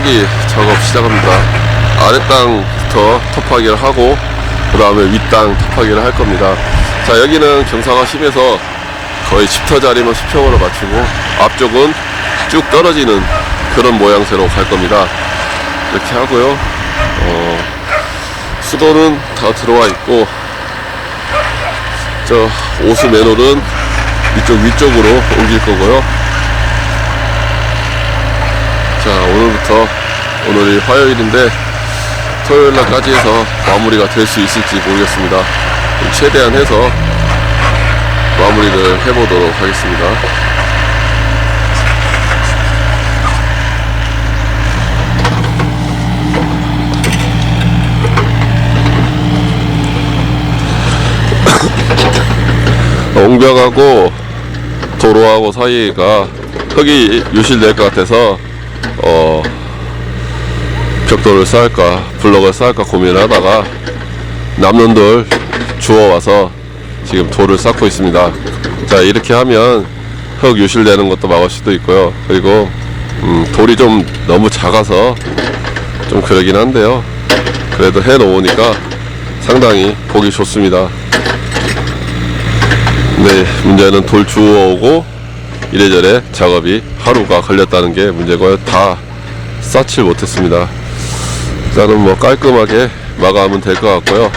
자, 톱하기 작업 시작합니다. 아래 땅부터 톱하기를 하고, 그 다음에 윗땅 톱하기를 할 겁니다. 자, 여기는 경사가 심해서 거의 10터 자리만 수평으로 맞추고, 앞쪽은 쭉 떨어지는 그런 모양새로 갈 겁니다. 이렇게 하고요. 어, 수도는 다 들어와 있고, 저 오수 맨홀은 이쪽 위쪽으로 옮길 거고요. 자, 오늘부터, 오늘이 화요일인데, 토요일 날까지 해서 마무리가 될 수 있을지 모르겠습니다. 최대한 해서 마무리를 해보도록 하겠습니다. 옹벽하고 도로하고 사이가 흙이 유실될 것 같아서 어 벽돌을 쌓을까 블럭을 쌓을까 고민을 하다가 남는 돌 주워와서 지금 돌을 쌓고 있습니다. 자 이렇게 하면 흙 유실되는 것도 막을 수도 있고요. 그리고 음, 돌이 좀 너무 작아서 좀 그러긴 한데요. 그래도 해 놓으니까 상당히 보기 좋습니다. 네, 문제는 돌 주워오고 이래저래 작업이 하루가 걸렸다는 게 문제고요. 다 쌓질 못했습니다. 일단은 뭐 깔끔하게 마감은 될 것 같고요.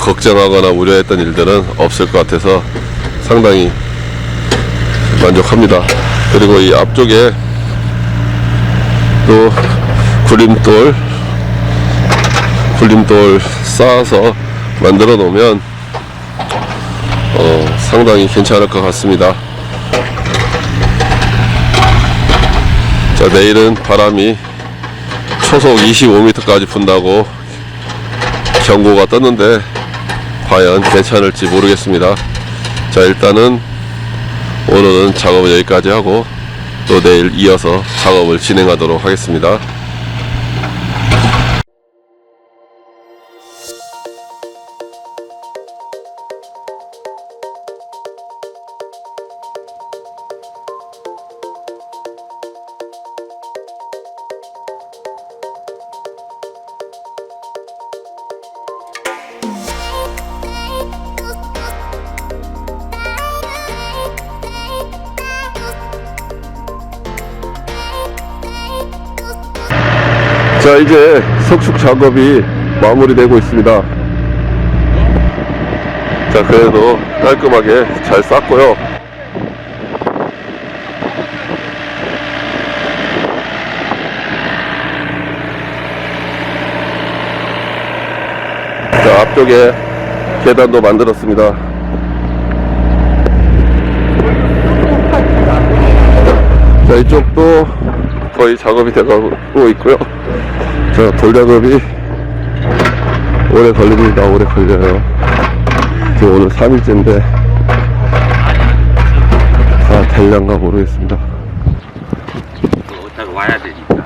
걱정하거나 우려했던 일들은 없을 것 같아서 상당히 만족합니다. 그리고 이 앞쪽에 또 구림돌 구림돌 쌓아서 만들어 놓으면 어, 상당히 괜찮을 것 같습니다. 자, 내일은 바람이 초속 25m까지 분다고 경고가 떴는데 과연 괜찮을지 모르겠습니다. 자, 일단은 오늘은 작업을 여기까지 하고 또 내일 이어서 작업을 진행하도록 하겠습니다. 자 이제 석축 작업이 마무리되고 있습니다. 자 그래도 깔끔하게 잘 쌌고요. 자 앞쪽에 계단도 만들었습니다. 자 이쪽도 거의 작업이 돼가고 있고요 자, 돌작업이 오래 걸립니다. 오래 걸려요. 지금 오늘 3일째인데 다 될란가 모르겠습니다. 어디다가 와야 되니까.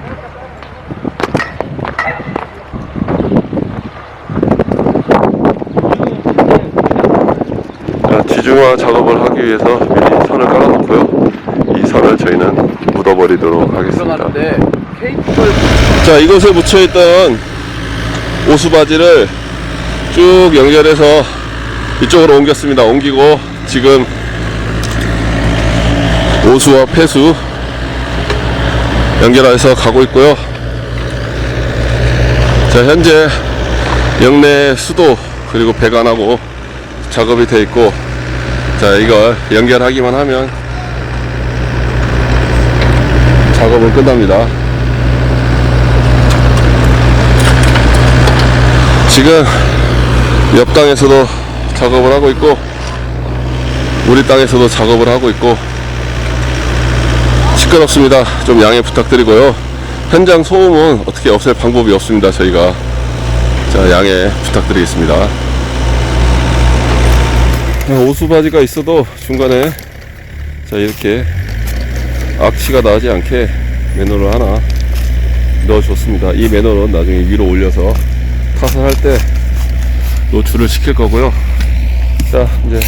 자, 지중화 작업을 하기 위해서 미리 선을 깔아놓고요. 이 선을 저희는 묻어버리도록 하겠습니다. 자, 이곳에 묻혀있던 오수바지를 쭉 연결해서 이쪽으로 옮겼습니다. 옮기고 지금 오수와 폐수 연결해서 가고 있고요. 자, 현재 영내 수도 그리고 배관하고 작업이 돼 있고 자, 이걸 연결하기만 하면 작업은 끝납니다. 지금 옆 땅에서도 작업을 하고 있고 우리 땅에서도 작업을 하고 있고 시끄럽습니다. 좀 양해 부탁드리고요. 현장 소음은 어떻게 없앨 방법이 없습니다. 저희가 자 양해 부탁드리겠습니다. 오수바지가 있어도 중간에 자 이렇게 악취가 나지 않게 매너를 하나 넣어줬습니다. 이 매너는 나중에 위로 올려서 타설할 때 노출을 시킬 거고요. 자, 이제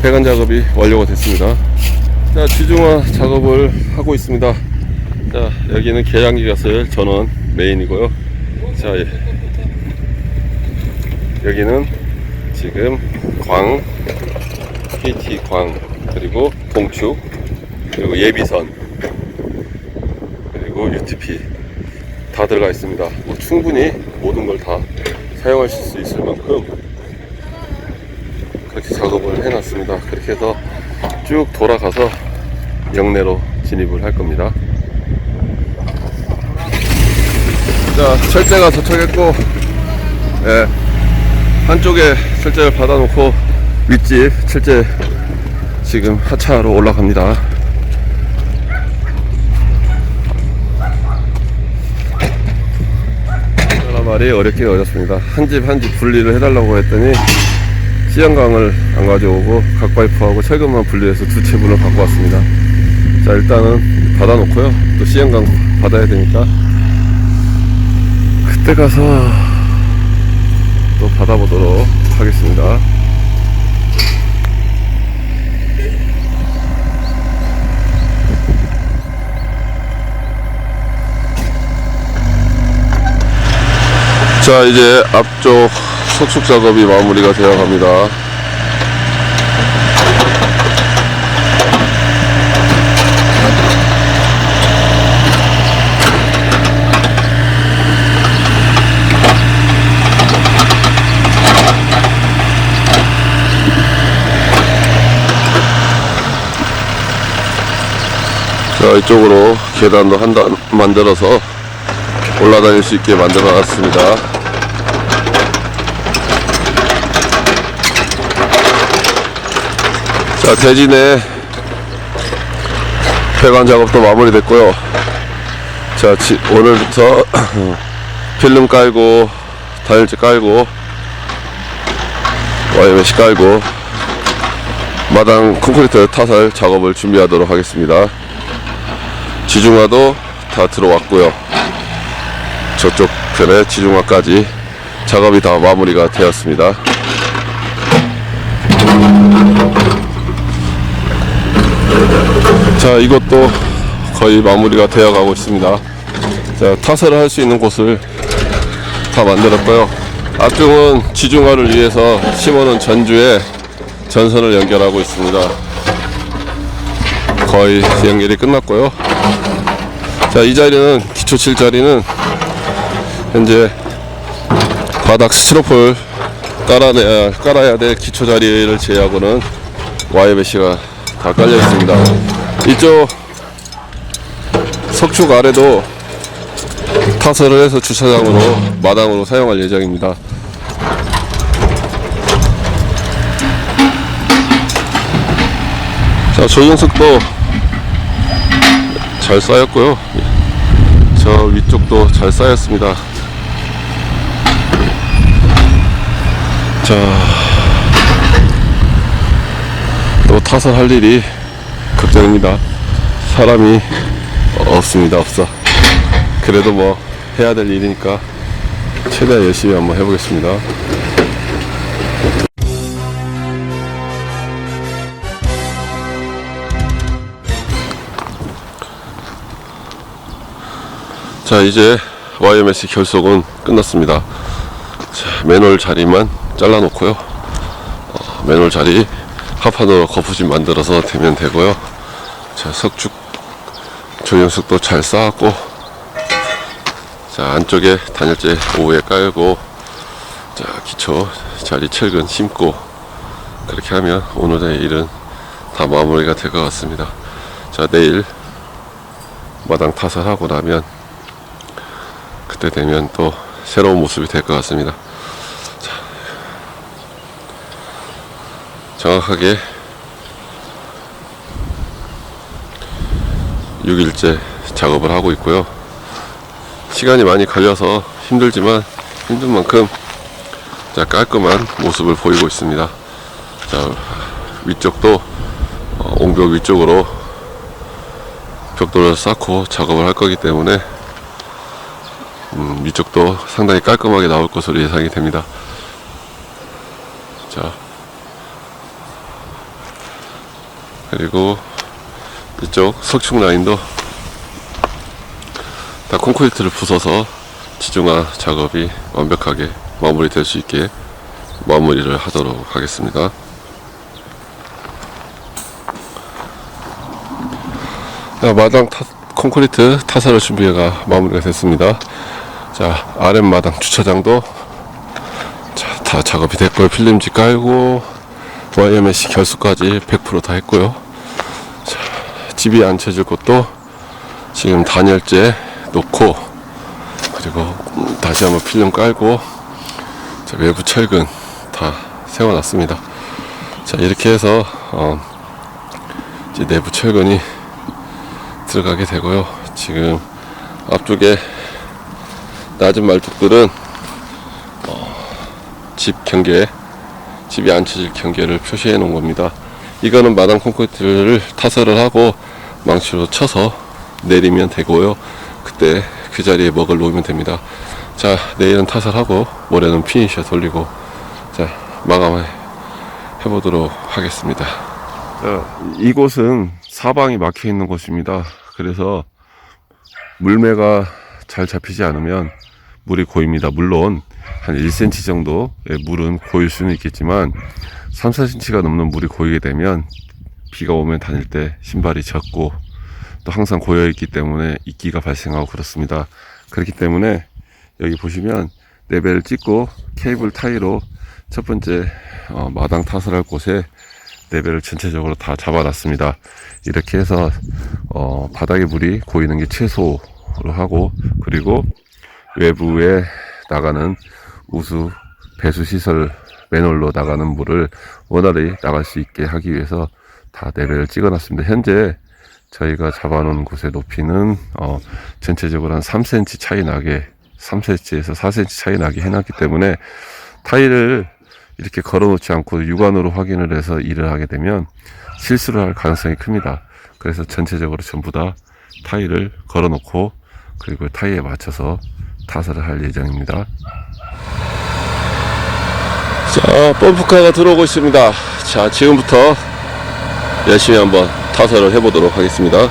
배관 작업이 완료가 됐습니다. 자, 지중화 작업을 하고 있습니다. 자, 여기는 계량기 가슬 전원 메인이고요. 자, 예. 여기는 지금 광, KT 광, 그리고 동축, 그리고 예비선, 그리고 UTP 다 들어가 있습니다. 뭐 충분히 모든 걸 다 사용하실 수 있을 만큼 그렇게 작업을 해놨습니다. 그렇게 해서 쭉 돌아가서 영내로 진입을 할 겁니다. 자, 철제가 도착했고, 예, 한쪽에 철제를 받아놓고 윗집 철제 지금 하차로 올라갑니다. 하나 말이 어렵게 어렵습니다. 한 집 한 집 분리를 해달라고 했더니 시연강을 안 가져오고 각파이프하고 철근만 분리해서 두 채분을 갖고 왔습니다. 자 일단은 받아놓고요. 또 시연강 받아야 되니까 그때 가서 또 받아보도록 하겠습니다. 자 이제 앞쪽 석축 작업이 마무리가 되어 갑니다. 자 이쪽으로 계단도 한 단 만들어서 올라다닐 수 있게 만들어 놨습니다. 자, 대진의 배관 작업도 마무리됐고요. 자, 지- 오늘부터 필름 깔고, 단열재 깔고, 와이메시 깔고, 마당 콘크리트 타설 작업을 준비하도록 하겠습니다. 지중화도 다 들어왔고요. 저쪽 편에 지중화까지 작업이 다 마무리가 되었습니다. 자 이것도 거의 마무리가 되어 가고 있습니다. 자 타설을 할수 있는 곳을 다 만들었고요. 앞쪽은 지중화를 위해서 심어놓은 전주에 전선을 연결하고 있습니다. 거의 연결이 끝났고요. 자 이 자리는 기초 칠 자리는 현재 바닥 스티로폴 깔아내야, 깔아야 될 기초 자리를 제외하고는 와이베시가 다 깔려 있습니다. 이쪽 석축 아래도 타설을 해서 주차장으로 마당으로 사용할 예정입니다. 자, 조정석도 잘 쌓였고요. 저 위쪽도 잘 쌓였습니다. 자, 또 타설할 일이 걱정입니다. 사람이 없습니다, 없어. 그래도 뭐 해야 될 일이니까 최대한 열심히 한번 해보겠습니다. 자, 이제 YMS 결속은 끝났습니다. 자, 맨홀 자리만 잘라놓고요. 어, 맨홀 자리 합판으로 거푸집 만들어서 되면 되고요. 자, 석축 조형석도 잘 쌓았고, 자, 안쪽에 단열재 오후에 깔고, 자, 기초 자리 철근 심고, 그렇게 하면 오늘의 일은 다 마무리가 될 것 같습니다. 자, 내일 마당 타설하고 나면, 그때 되면 또 새로운 모습이 될 것 같습니다. 정확하게 6일째 작업을 하고 있고요. 시간이 많이 걸려서 힘들지만 힘든 만큼 자, 깔끔한 모습을 보이고 있습니다. 자, 위쪽도 어, 옹벽 위쪽으로 벽돌을 쌓고 작업을 할 거기 때문에 음, 위쪽도 상당히 깔끔하게 나올 것으로 예상이 됩니다. 자, 그리고 이쪽 석축 라인도 다 콘크리트를 부숴서 지중화 작업이 완벽하게 마무리될 수 있게 마무리를 하도록 하겠습니다. 자, 마당 타, 콘크리트 타설을 준비가 마무리가 됐습니다. 자, 아랫마당 주차장도 자, 다 작업이 됐고요. 필름지 깔고 YMSC 결수까지 100%다 했고요. 자, 집이 앉혀질 곳도 지금 단열재 놓고 그리고 음, 다시 한번 필름 깔고 자, 외부 철근 다 세워놨습니다. 자 이렇게 해서 어, 이제 내부 철근이 들어가게 되고요. 지금 앞쪽에 낮은 말뚝들은 어, 집 경계 집이 앉혀질 경계를 표시해 놓은 겁니다. 이거는 마당 콘크리트를 타설을 하고 망치로 쳐서 내리면 되고요. 그때 그 자리에 먹을 놓으면 됩니다. 자, 내일은 타설하고 모레는 피니셔 돌리고 자, 마감해 해보도록 하겠습니다. 자, 이곳은 사방이 막혀 있는 곳입니다. 그래서 물매가 잘 잡히지 않으면 물이 고입니다. 물론 한 1cm 정도의 물은 고일 수는 있겠지만 3, 4cm가 넘는 물이 고이게 되면 비가 오면 다닐 때 신발이 젖고 또 항상 고여 있기 때문에 이끼가 발생하고 그렇습니다. 그렇기 때문에 여기 보시면 레벨을 찍고 케이블 타이로 첫 번째 어, 마당 타설할 곳에 레벨을 전체적으로 다 잡아놨습니다. 이렇게 해서 어, 바닥에 물이 고이는 게 최소로 하고 그리고 외부에 나가는 우수 배수 시설 매놀로 나가는 물을 원활히 나갈 수 있게 하기 위해서 다 레벨을 찍어놨습니다. 현재 저희가 잡아놓은 곳의 높이는 어, 전체적으로 한 3cm 차이 나게 3cm에서 4cm 차이 나게 해놨기 때문에 타일을 이렇게 걸어놓지 않고 육안으로 확인을 해서 일을 하게 되면 실수를 할 가능성이 큽니다. 그래서 전체적으로 전부 다 타일을 걸어놓고 그리고 타이에 맞춰서 타설을 할 예정입니다. 자, 펌프카가 들어오고 있습니다. 자, 지금부터 열심히 한번 타설을 해보도록 하겠습니다.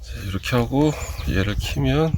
자, 이렇게 하고 얘를 키면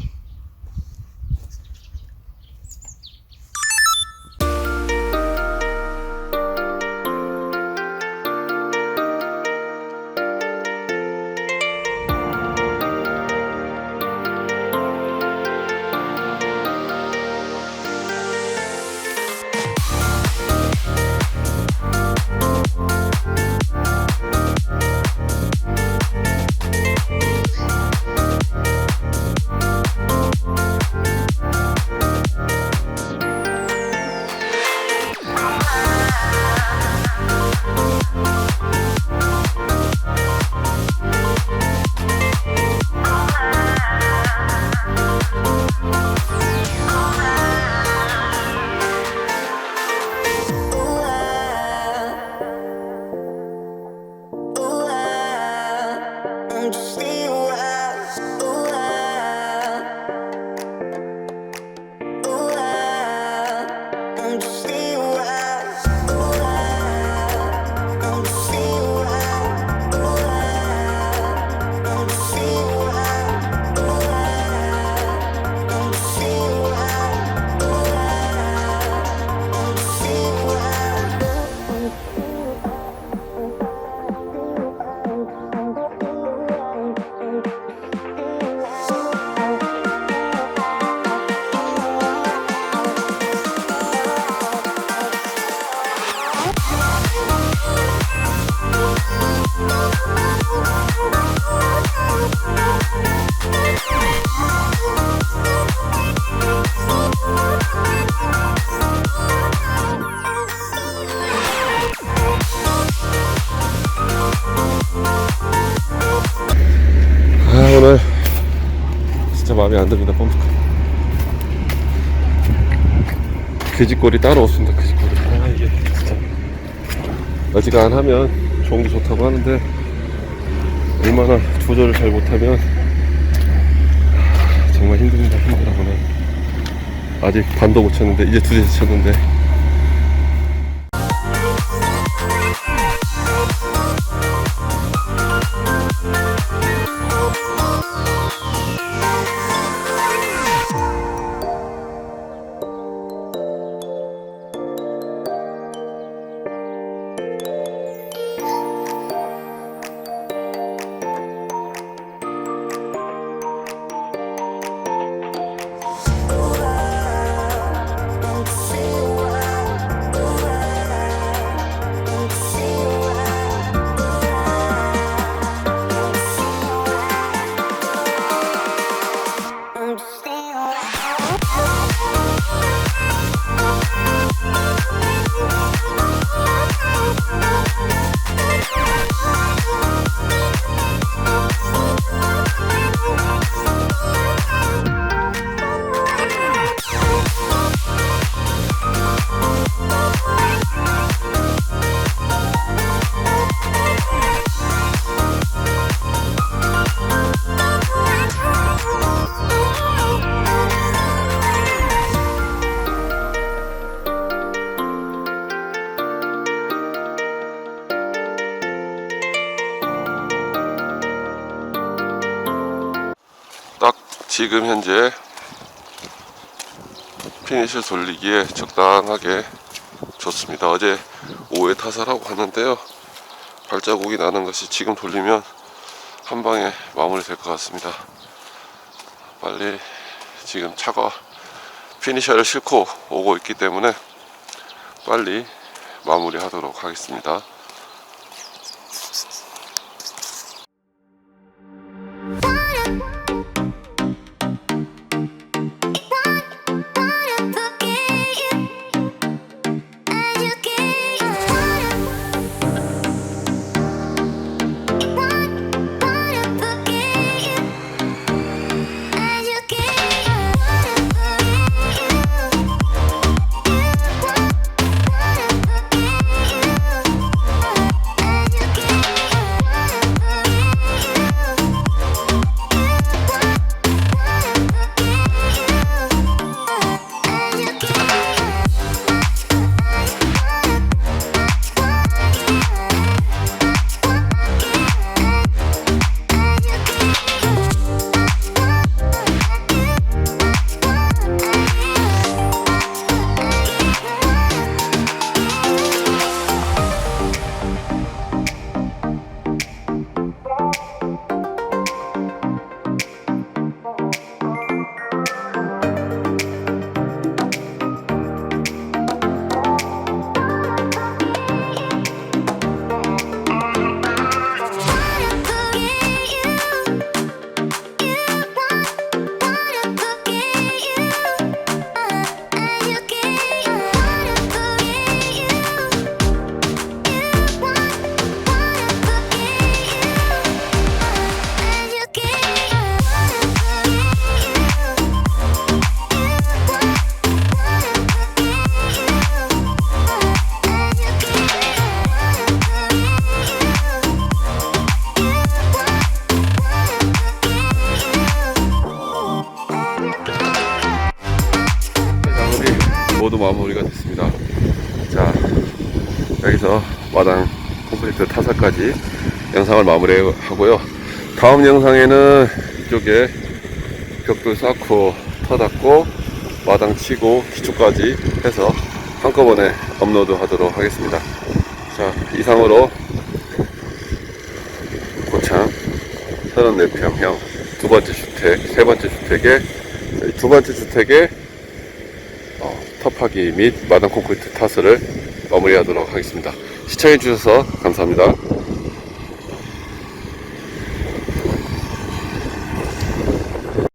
마음에 안 듭니다, 펌프카. 그지꼴이 따로 없습니다, 그지꼴이. 아, 이게 진짜. 어지간 하면 좋은 게 좋다고 하는데, 얼마나 조절을 잘 못하면, 아, 정말 힘듭니다, 힘들어, 오늘. 아직 반도 못 쳤는데, 이제 두 대째 쳤는데. 지금 현재 피니쉬 돌리기에 적당하게 좋습니다. 어제 오후에 타설하고 갔는데요. 발자국이 나는 것이 지금 돌리면 한 방에 마무리 될 것 같습니다. 빨리 지금 차가 피니셔를 싣고 오고 있기 때문에 빨리 마무리 하도록 하겠습니다. 여기서 마당 콘크리트 타사까지 영상을 마무리하고요. 다음 영상에는 이쪽에 벽돌 쌓고 터 닦고 마당 치고 기초까지 해서 한꺼번에 업로드 하도록 하겠습니다. 자, 이상으로 고창 34평형 두 번째 주택, 세 번째 주택에 두 번째 주택에 어, 탑하기 및 마당 콘크리트 타스를 마무리하도록 하겠습니다. 시청해 주셔서 감사합니다.